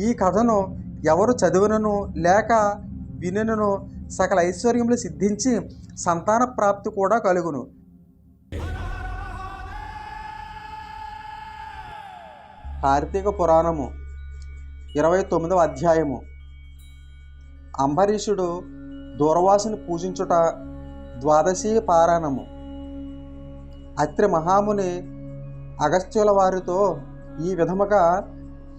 ఈ కథను ఎవరు చదివినను లేక వినను సకల ఐశ్వర్యములు సిద్ధించి సంతాన ప్రాప్తి కూడా కలుగును. కార్తీక పురాణము ఇరవై తొమ్మిదవ అధ్యాయము. అంబరీషుడు దూర్వాసుని పూజించుట ద్వాదశి పారాయణము అత్రి మహాముని అగస్త్యుల వారితో ఈ విధముగా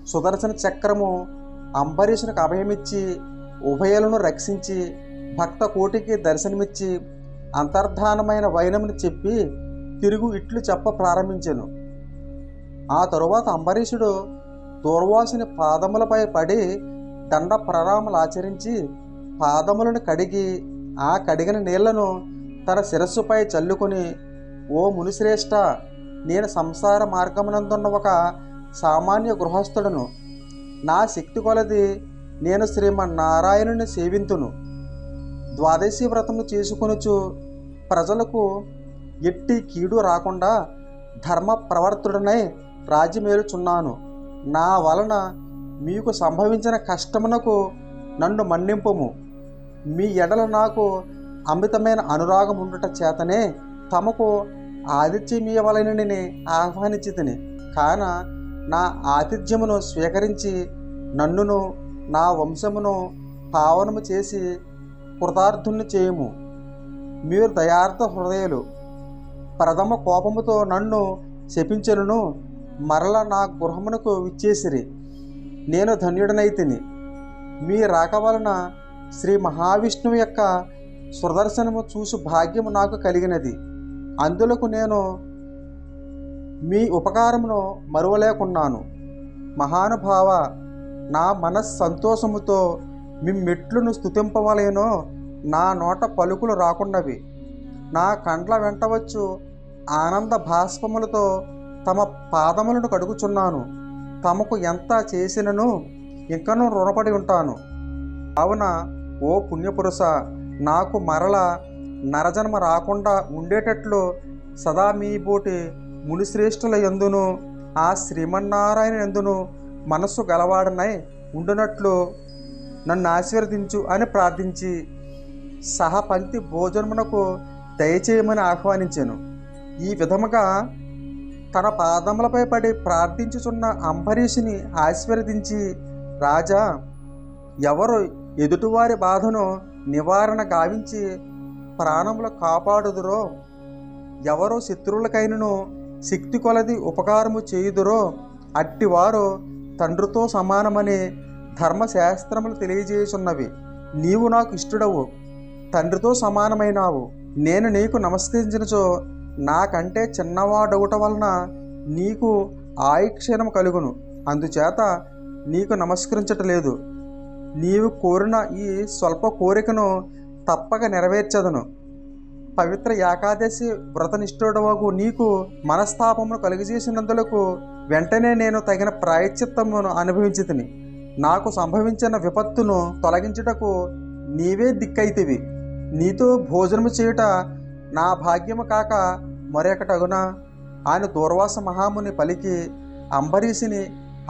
సుదర్శన చక్రము అంబరీషునికి అభయమిచ్చి ఉభయలను రక్షించి భక్త కోటికి దర్శనమిచ్చి అంతర్ధానమైన వైనముని చెప్పి తిరుగు ఇట్లు చెప్ప ప్రారంభించాను. ఆ తరువాత అంబరీషుడు దూర్వాసుని పాదములపై పడి దండ ప్రణామలు ఆచరించి పాదములను కడిగి ఆ కడిగిన నీళ్ళను తన శిరస్సుపై చల్లుకొని ఓ మునిశ్రేష్ట నేను సంసార మార్గమునందున్న ఒక సామాన్య గృహస్థుడను. నా శక్తి కొలది నేను శ్రీమన్నారాయణుని సేవింతును. ద్వాదశి వ్రతము చేసుకొనుచు ప్రజలకు ఎట్టి కీడు రాకుండా ధర్మ ప్రవర్తుడనై రాజ్యమేలుచున్నాను. నా వలన మీకు సంభవించిన కష్టమునకు నన్ను మన్నింపము. మీ ఎడల నాకు అమితమైన అనురాగం ఉండట చేతనే తమకు ఆదిత్యమీయవలనని ఆహ్వానించి తిని కాన నా ఆతిథ్యమును స్వీకరించి నన్నును నా వంశమును పావనము చేసి కృతార్థుని చేయము. మీరు దయార్థ హృదయులు. ప్రథమ కోపముతో నన్ను శపించనును మరల నా గృహమునకు విచ్చేసిరి. నేను ధన్యుడనైతిని. మీ రాక వలన శ్రీ మహావిష్ణువు యొక్క సుదర్శనము చూసి భాగ్యము నాకు కలిగినది. అందులకు నేను మీ ఉపకారమును మరువలేకున్నాను. మహానుభావ నా మనస్ సంతోషముతో మీ స్థుతింపవలేనో నా నోట పలుకులు రాకున్నవి. నా కండ్ల వెంటవచ్చు ఆనంద భాస్పములతో తమ పాదములను కడుగుచున్నాను. తమకు ఎంత చేసినను ఇంకనూ రుణపడి ఉంటాను. కావున ఓ పుణ్యపురుష నాకు మరల నరజన్మ రాకుండా ఉండేటట్లు సదా మీ బోటి మునిశ్రేష్ఠుల ఎందును ఆ శ్రీమన్నారాయణ ఎందును మనస్సు గలవాడనై ఉండునట్లు నన్ను ఆశీర్వదించు అని ప్రార్థించి సహపంక్తి భోజనమునకు దయచేయమని ఆహ్వానించాను. ఈ విధముగా తన పాదములపై పడి ప్రార్థించుచున్న అంబరీషుని ఆశీర్వదించి రాజా ఎవరు ఎదుటివారి బాధను నివారణ గావించి ప్రాణములు కాపాడుదురో ఎవరో శత్రువులకైనను శక్తి కొలది ఉపకారము చేయుదురో అట్టివారు తండ్రితో సమానమని ధర్మశాస్త్రములు తెలియజేయుచున్నవి. నీవు నాకు ఇష్టడవు. తండ్రితో సమానమైనావు. నేను నీకు నమస్కరించినచో నాకంటే చిన్నవాడవుట వలన నీకు ఆయుక్షీణం కలుగును. అందుచేత నీకు నమస్కరించటలేదు. నీవు కోరిన ఈ స్వల్ప కోరికను తప్పక నెరవేర్చదను. పవిత్ర ఏకాదశి వ్రతనిష్ఠుడవగు నీకు మనస్తాపమును కలుగజేసినందులకు వెంటనే నేను తగిన ప్రాయశ్చిత్తమును అనుభవించి తిని నాకు సంభవించిన విపత్తును తొలగించుటకు నీవే దిక్కైతివి. నీతో భోజనము చేయుట నా భాగ్యము కాక మరొకటగునా? ఆయన దూర్వాస మహాముని పలికి అంబరీషుని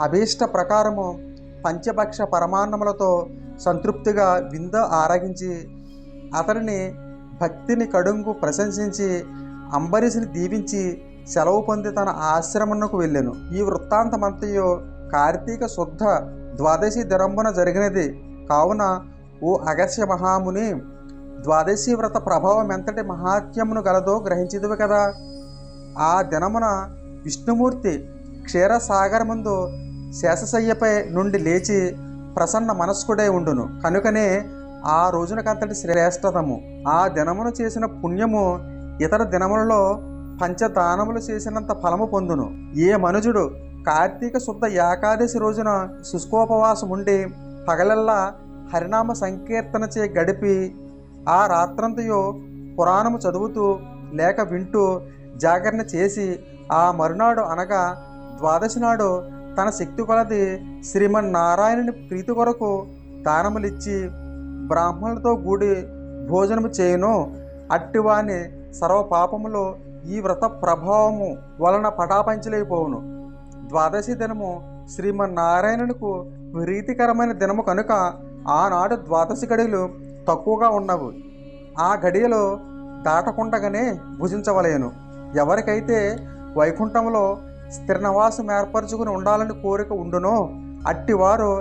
అభీష్ట ప్రకారము పంచభక్ష పరమాన్నములతో సంతృప్తిగా వింద ఆరగించి అతనిని భక్తిని కడుంగు ప్రశంసించి అంబరీషుని దీవించి సెలవు పొంది తన ఆశ్రమమునకు వెళ్ళాను. ఈ వృత్తాంతమంతయు కార్తీక శుద్ధ ద్వాదశి దినంబున జరిగినది. కావున ఓ అగస్య మహాముని ద్వాదశి వ్రత ప్రభావం ఎంతటి మహాత్యమును గలదో గ్రహించిదివి కదా. ఆ దినమున విష్ణుమూర్తి క్షీరసాగరమందు శేషశయ్యపై నుండి లేచి ప్రసన్న మనస్కుడై ఉండును. కనుకనే ఆ రోజునకంతటి శ్రేష్టతము. ఆ దినమును చేసిన పుణ్యము ఇతర దినములలో పంచదానములు చేసినంత ఫలము పొందును. ఏ మనుజుడు కార్తీక శుద్ధ ఏకాదశి రోజున శుష్కోపవాసం ఉండి పగలల్లా హరినామ సంకీర్తన చే గడిపి ఆ రాత్రంతయు పురాణము చదువుతూ లేక వింటూ జాగరణ చేసి ఆ మరునాడు అనగా ద్వాదశి నాడు తన శక్తి కొలది శ్రీమన్నారాయణుని ప్రీతి కొరకు దానములిచ్చి బ్రాహ్మణులతో కూడి భోజనము చేయను. అట్టివాని సర్వ పాపములు ఈ వ్రత ప్రభావము వలన పటాపంచలైపోవును. ద్వాదశి దినము శ్రీమన్నారాయణునికు ప్రీతికరమైన దినము కనుక ఆనాడు ద్వాదశి గడియలు తక్కువగా ఉన్నవు. ఆ గడియలో దాటకుండగానే భుజించవలేను. ఎవరికైతే వైకుంఠంలో స్థిరనివాసం ఏర్పరచుకుని ఉండాలని కోరిక ఉండునో అట్టివారు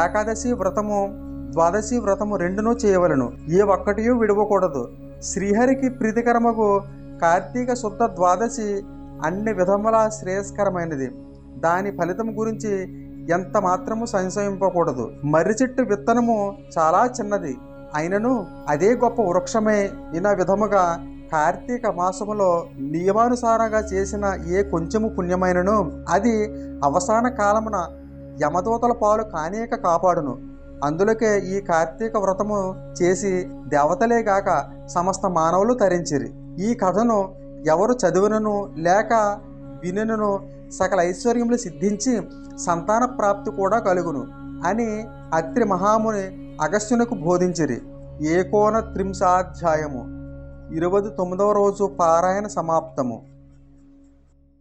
ఏకాదశి వ్రతము ద్వాదశి వ్రతము రెండునూ చేయవలను. ఏ ఒక్కటియూ విడవకూడదు. శ్రీహరికి ప్రీతికరమగు కార్తీక శుద్ధ ద్వాదశి అన్ని విధముల శ్రేయస్కరమైనది. దాని ఫలితం గురించి ఎంత మాత్రము సంశయింపకూడదు. మర్రి చెట్టు విత్తనము చాలా చిన్నది. అయినను అదే గొప్ప వృక్షమే ఇన విధముగా కార్తీక మాసములో నియమానుసారంగా చేసిన ఏ కొంచెము పుణ్యమైనను అది అవసాన కాలమున యమదూతల పాలు కానేక కాపాడును. అందులకే ఈ కార్తీక వ్రతము చేసి దేవతలే గాక సమస్త మానవులు తరించిరి. ఈ కథను ఎవరు చదివినను లేక వినను సకల ఐశ్వర్యములు సిద్ధించి సంతాన ప్రాప్తి కూడా కలుగును అని అత్రి మహాముని అగస్త్యునకు బోధించిరి. ఏకోన త్రింశాధ్యాయము ఇరవై తొమ్మిదవ రోజు పారాయణ సమాప్తము.